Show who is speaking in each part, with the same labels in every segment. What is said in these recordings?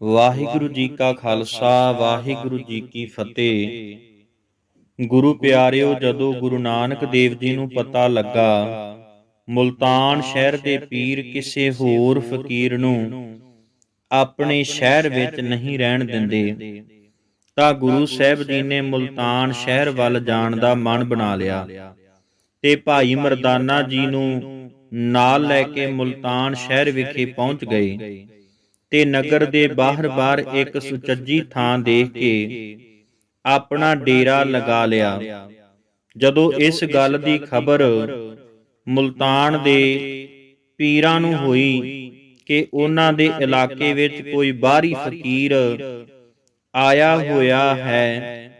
Speaker 1: ਵਾਹਿਗੁਰੂ ਜੀ ਕਾ ਖਾਲਸਾ, ਵਾਹਿਗੁਰੂ ਜੀ ਕੀ ਫਤਿਹ। ਗੁਰੂ ਪਿਆਰਿਓ, ਜਦੋਂ ਗੁਰੂ ਨਾਨਕ ਦੇਵ ਜੀ ਨੂੰ ਪਤਾ ਲੱਗਾ, ਮੁਲਤਾਨ ਸ਼ਹਿਰ ਦੇ ਪੀਰ ਕਿਸੇ ਹੋਰ ਫਕੀਰ ਨੂੰ ਆਪਣੇ ਸ਼ਹਿਰ ਵਿੱਚ ਨਹੀਂ ਰਹਿਣ ਦਿੰਦੇ, ਤਾਂ ਗੁਰੂ ਸਾਹਿਬ ਜੀ ਨੇ ਮੁਲਤਾਨ ਸ਼ਹਿਰ ਵੱਲ ਜਾਣ ਦਾ ਮਨ ਬਣਾ ਲਿਆ ਤੇ ਭਾਈ ਮਰਦਾਨਾ ਜੀ ਨੂੰ ਨਾਲ ਲੈ ਕੇ ਮੁਲਤਾਨ ਸ਼ਹਿਰ ਵਿਖੇ ਪਹੁੰਚ ਗਏ। ਤੇ ਨਗਰ ਦੇ ਬਾਹਰ-ਬਾਹਰ ਇੱਕ ਸੁਚੱਜੀ ਥਾਂ ਦੇਖ ਕੇ ਆਪਣਾ ਡੇਰਾ ਲਗਾ ਲਿਆ। ਜਦੋਂ ਇਸ ਗੱਲ ਦੀ ਖਬਰ ਮੁਲਤਾਨ ਦੇ ਪੀਰਾਂ ਨੂੰ ਹੋਈ ਕਿ ਉਹਨਾਂ ਦੇ ਇਲਾਕੇ ਵਿੱਚ ਕੋਈ ਬਾਹਰੀ ਫਕੀਰ ਆਇਆ ਹੋਇਆ ਹੈ।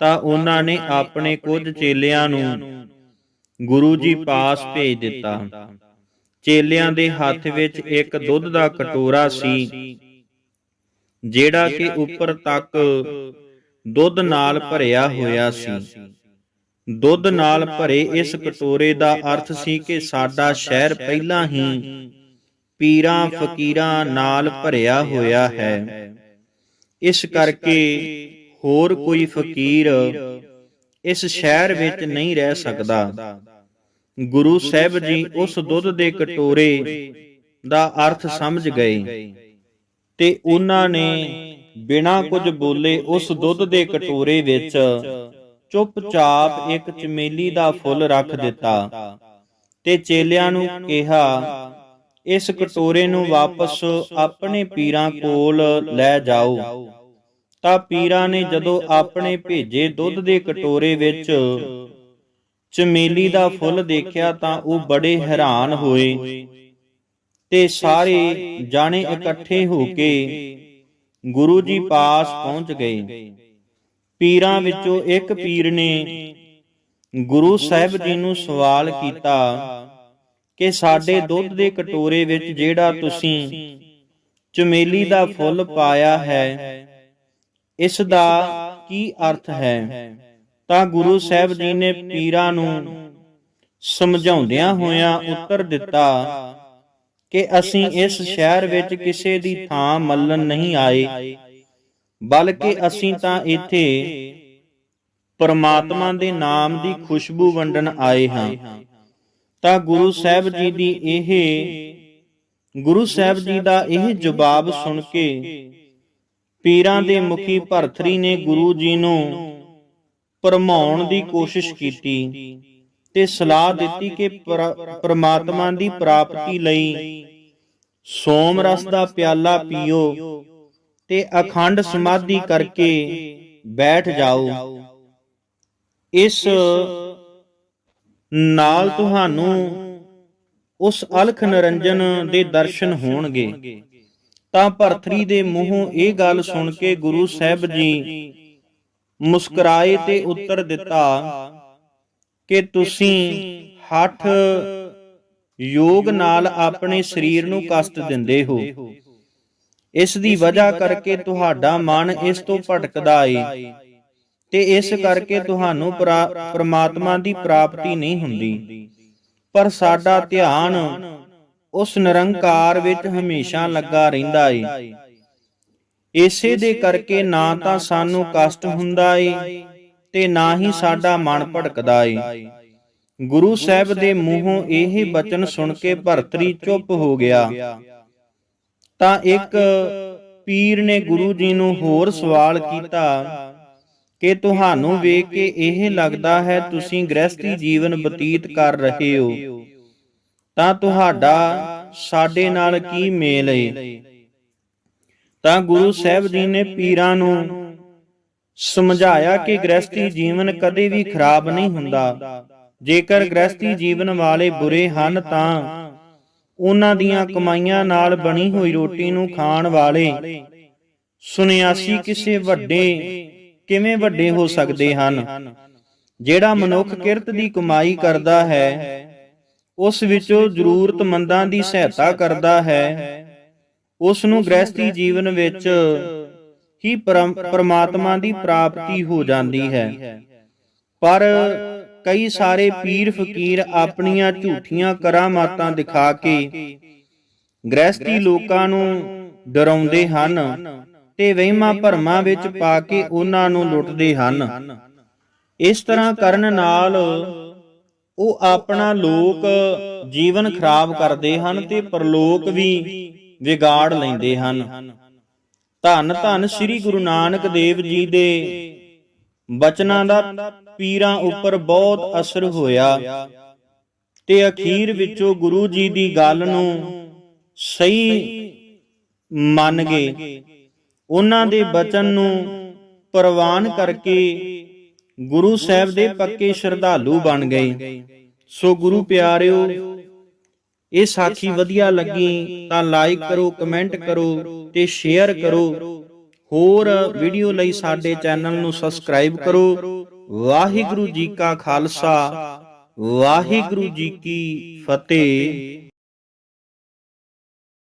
Speaker 1: ਤਾਂ ਉਹਨਾਂ ਨੇ ਆਪਣੇ ਕੁਝ ਚੇਲਿਆਂ ਨੂੰ ਗੁਰੂ ਜੀ ਪਾਸ ਭੇਜ ਦਿੱਤਾ। ਚੇਲਿਆਂ ਦੇ ਹੱਥ ਵਿੱਚ ਇੱਕ ਦੁੱਧ ਦਾ ਕਟੋਰਾ ਸੀ ਜਿਹੜਾ ਕਿ ਉੱਪਰ ਤੱਕ ਦੁੱਧ ਨਾਲ ਭਰਿਆ ਹੋਇਆ ਸੀ। ਦੁੱਧ ਨਾਲ ਭਰੇ ਇਸ ਕਟੋਰੇ ਦਾ ਅਰਥ ਸੀ ਕਿ ਸਾਡਾ ਸ਼ਹਿਰ ਪਹਿਲਾਂ ਹੀ ਪੀਰਾਂ ਫਕੀਰਾਂ ਨਾਲ ਭਰਿਆ ਹੋਇਆ ਹੈ। ਇਸ ਕਰਕੇ ਹੋਰ ਕੋਈ ਫਕੀਰ ਇਸ ਸ਼ਹਿਰ ਵਿੱਚ ਨਹੀਂ ਰਹਿ ਸਕਦਾ। ਗੁਰੂ ਸਾਹਿਬ ਜੀ ਉਸ ਦੁੱਧ ਦੇ ਕਟੋਰੇ ਦਾ ਅਰਥ ਸਮਝ ਗਏ। ਤੇ ਉਹਨਾਂ ਨੇ ਬਿਨਾਂ ਕੁਝ ਬੋਲੇ ਉਸ ਦੁੱਧ ਦੇ ਕਟੋਰੇ ਵਿੱਚ ਚੁੱਪਚਾਪ ਇੱਕ ਚਮੇਲੀ ਦਾ ਫੁੱਲ ਰੱਖ ਦਿੱਤਾ। ਤੇ ਚੇਲਿਆਂ ਨੂੰ ਕਿਹਾ ਇਸ ਕਟੋਰੇ ਨੂੰ ਵਾਪਸ ਆਪਣੇ ਪੀਰਾਂ ਕੋਲ ਲੈ ਜਾਓ। ਤਾਂ ਪੀਰਾਂ ਨੇ ਜਦੋਂ ਆਪਣੇ ਭੇਜੇ ਦੁੱਧ ਦੇ ਕਟੋਰੇ ਵਿੱਚ ਚਮੇਲੀ ਦਾ ਫੁੱਲ ਦੇਖਿਆ ਤਾਂ ਉਹ ਬੜੇ ਹੈਰਾਨ ਹੋਏ। ਤੇ ਸਾਰੇ ਜਾਣੇ ਇਕੱਠੇ ਹੋ ਕੇ ਗੁਰੂ ਜੀ ਪਾਸ ਪਹੁੰਚ ਗਏ। ਪੀਰਾਂ ਵਿੱਚੋਂ ਇੱਕ ਪੀਰ ਨੇ ਗੁਰੂ ਸਾਹਿਬ ਜੀ ਨੂੰ ਸਵਾਲ ਕੀਤਾ ਕਿ ਸਾਡੇ ਦੁੱਧ ਦੇ ਕਟੋਰੇ ਵਿੱਚ ਜਿਹੜਾ ਤੁਸੀਂ ਚਮੇਲੀ ਦਾ ਫੁੱਲ ਪਾਇਆ ਹੈ ਇਸ ਦਾ ਕੀ ਅਰਥ ਹੈ? ਤਾਂ ਗੁਰੂ ਸਾਹਿਬ ਜੀ ਨੇ ਪੀਰਾਂ ਨੂੰ ਸਮਝਾਉਂਦਿਆਂ ਹੋਇਆਂ ਉੱਤਰ ਦਿੱਤਾ ਕਿ ਅਸੀਂ ਇਸ ਸ਼ਹਿਰ ਵਿੱਚ ਕਿਸੇ ਦੀ ਥਾਂ ਮੱਲਣ ਨਹੀਂ ਆਏ ਬਲਕਿ ਅਸੀਂ ਤਾਂ ਇੱਥੇ ਪਰਮਾਤਮਾ ਦੇ ਨਾਮ ਦੀ ਖੁਸ਼ਬੂ ਵੰਡਣ ਆਏ ਹਾਂ। ਤਾਂ ਗੁਰੂ ਸਾਹਿਬ ਜੀ ਦੀ ਇਹ ਗੁਰੂ ਸਾਹਿਬ ਜੀ ਦਾ ਇਹ ਜਵਾਬ ਸੁਣ ਕੇ ਪੀਰਾਂ ਦੇ ਮੁਖੀ ਭਰਥਰੀ ਨੇ ਗੁਰੂ ਜੀ ਨੂੰ ਪਰਮਾਉਣ ਦੀ ਕੋਸ਼ਿਸ਼ ਕੀਤੀ ਤੇ ਸਲਾਹ ਦਿੱਤੀ ਕਿ ਪ੍ਰਮਾਤਮਾ ਦੀ ਪ੍ਰਾਪਤੀ ਲਈ ਸੋਮ ਰਸ ਦਾ ਪਿਆਲਾ ਪੀਓ ਤੇ ਅਖੰਡ ਸਮਾਧੀ ਕਰਕੇ ਬੈਠ ਜਾਓ। ਇਸ ਨਾਲ ਤੁਹਾਨੂੰ ਉਸ ਅਲਖ ਨਰੰਜਨ ਦੇ ਦਰਸ਼ਨ ਹੋਣਗੇ। ਤਾਂ ਭਰਥਰੀ ਦੇ ਮੂੰਹੋਂ ਇਹ ਗੱਲ ਸੁਣ ਕੇ ਗੁਰੂ ਸਾਹਿਬ ਜੀ ਮੁਸਕਰਾਏ ਤੇ ਉੱਤਰ ਦਿੱਤਾ ਕਿ ਤੁਸੀਂ ਹੱਠ ਯੋਗ ਨਾਲ ਆਪਣੇ ਸਰੀਰ ਨੂੰ ਕਸ਼ਟ ਦਿੰਦੇ ਹੋ। ਇਸ ਦੀ ਵਜ੍ਹਾ ਕਰਕੇ ਤੁਹਾਡਾ ਮਨ ਇਸ ਤੋਂ ਭਟਕਦਾ ਏ। ਤੇ ਇਸ ਕਰਕੇ ਤੁਹਾਨੂੰ ਪ੍ਰਮਾਤਮਾ ਦੀ ਪ੍ਰਾਪਤੀ ਨਹੀਂ ਹੁੰਦੀ। ਪਰ ਸਾਡਾ ਧਿਆਨ ਉਸ ਨਿਰੰਕਾਰ ਵਿੱਚ ਹਮੇਸ਼ਾ ਲੱਗਾ ਰਹਿੰਦਾ ਏ। ਇਸੇ ਦੇ ਕਰਕੇ ਨਾ ਤਾਂ ਸਾਨੂੰ ਕਸ਼ਟ ਹੁੰਦਾ ਏ ਤੇ ਨਾ ਹੀ ਸਾਡਾ ਮਨ ਭਟਕਦਾ ਏ। ਗੁਰੂ ਸਾਹਿਬ ਦੇ ਮੂੰਹੋਂ ਇਹ ਬਚਨ ਸੁਣ ਕੇ ਭਰਤਰੀ ਚੁੱਪ ਹੋ ਗਿਆ। ਤਾਂ ਇੱਕ ਪੀਰ ਨੇ ਗੁਰੂ ਜੀ ਨੂੰ ਹੋਰ ਸਵਾਲ ਕੀਤਾ ਕਿ ਤੁਹਾਨੂੰ ਵੇਖ ਕੇ ਇਹ ਲੱਗਦਾ ਹੈ ਤੁਸੀਂ ਗ੍ਰਸਤੀ ਜੀਵਨ ਬਤੀਤ ਕਰ ਰਹੇ ਹੋ। ਤਾਂ ਤੁਹਾਡਾ ਸਾਡੇ ਨਾਲ ਕੀ ਮੇਲ ਏ? ਤਾਂ ਗੁਰੂ ਸਾਹਿਬ ਜੀ ਨੇ ਪੀਰਾਂ ਨੂੰ ਸਮਝਾਇਆ ਕਿ ਗ੍ਰਸਤੀ ਜੀਵਨ ਕਦੇ ਵੀ ਖਰਾਬ ਨਹੀਂ ਹੁੰਦਾ। ਜੇਕਰ ਗ੍ਰਸਤੀ ਜੀਵਨ ਵਾਲੇ ਬੁਰੇ ਹਨ ਤਾਂ ਉਹਨਾਂ ਦੀਆਂ ਕਮਾਈਆਂ ਨਾਲ ਬਣੀ ਹੋਈ ਰੋਟੀ ਨੂੰ ਖਾਣ ਵਾਲੇ ਸੁਨਿਆਸੀ ਕਿਸੇ ਵੱਡੇ ਕਿਵੇਂ ਵੱਡੇ ਹੋ ਸਕਦੇ ਹਨ? ਜਿਹੜਾ ਮਨੁੱਖ ਕਿਰਤ ਦੀ ਕਮਾਈ ਕਰਦਾ ਹੈ, ਉਸ ਵਿੱਚੋਂ ਜ਼ਰੂਰਤਮੰਦਾਂ ਦੀ ਸਹਾਇਤਾ ਕਰਦਾ ਹੈ ਉਸ ਨੂੰ ਗ੍ਰਸਤੀ ਜੀਵਨ ਵਿੱਚ ਹੀ ਪਰਮਾਤਮਾ ਦੀ ਪ੍ਰਾਪਤੀ ਹੋ ਜਾਂਦੀ ਹੈ। ਪਰ ਕਈ ਸਾਰੇ ਪੀਰ ਫਕੀਰ ਆਪਣੀਆਂ ਝੂਠੀਆਂ ਕਰਾਮਾਤਾਂ ਦਿਖਾ ਕੇ ਗ੍ਰਸਤੀ ਲੋਕਾਂ ਨੂੰ ਡਰਾਉਂਦੇ ਹਨ ਤੇ ਵਹਿਮਾਂ ਭਰਮਾਂ ਵਿੱਚ ਪਾ ਕੇ ਉਹਨਾਂ ਨੂੰ ਲੁੱਟਦੇ ਹਨ। ਇਸ ਤਰ੍ਹਾਂ ਕਰਨ ਨਾਲ ਉਹ ਆਪਣਾ ਲੋਕ ਜੀਵਨ ਖਰਾਬ ਕਰਦੇ ਹਨ ਤੇ ਪਰਲੋਕ ਵੀ ਵਿਗਾੜ ਲੈਂਦੇ ਹਨ। ਧੰਨ ਧੰਨ ਸ੍ਰੀ ਗੁਰੂ ਨਾਨਕ ਦੇਵ ਜੀ ਦੇ ਬਚਨਾਂ ਦਾ ਪੀਰਾਂ ਉੱਪਰ ਬਹੁਤ ਅਸਰ ਹੋਇਆ ਤੇ ਅਖੀਰ ਵਿੱਚੋਂ ਗੁਰੂ ਜੀ ਦੀ ਗੱਲ ਨੂੰ ਸਹੀ ਮੰਨ ਗਏ। ਉਹਨਾਂ ਦੇ ਬਚਨ ਨੂੰ ਪ੍ਰਵਾਨ ਕਰਕੇ ਗੁਰੂ ਸਾਹਿਬ ਦੇ ਪੱਕੇ ਸ਼ਰਧਾਲੂ ਬਣ ਗਏ। ਸੋ ਗੁਰੂ ਪਿਆਰਿਓ ਇਹ ਸਾਖੀ ਵਧੀਆ ਲੱਗੀ, ਤਾਂ ਲਾਈਕ ਕਰੋ ਕਮੈਂਟ ਕਰੋ ਤੇ ਸ਼ੇਅਰ ਕਰੋ। ਹੋਰ ਵੀਡੀਓ ਲਈ ਸਾਡੇ ਚੈਨਲ ਨੂੰ ਸਬਸਕ੍ਰਾਈਬ ਕਰੋ। ਵਾਹਿਗੁਰੂ ਜੀ ਕਾ ਖਾਲਸਾ, ਵਾਹਿਗੁਰੂ ਜੀ ਕੀ ਫਤਿਹ।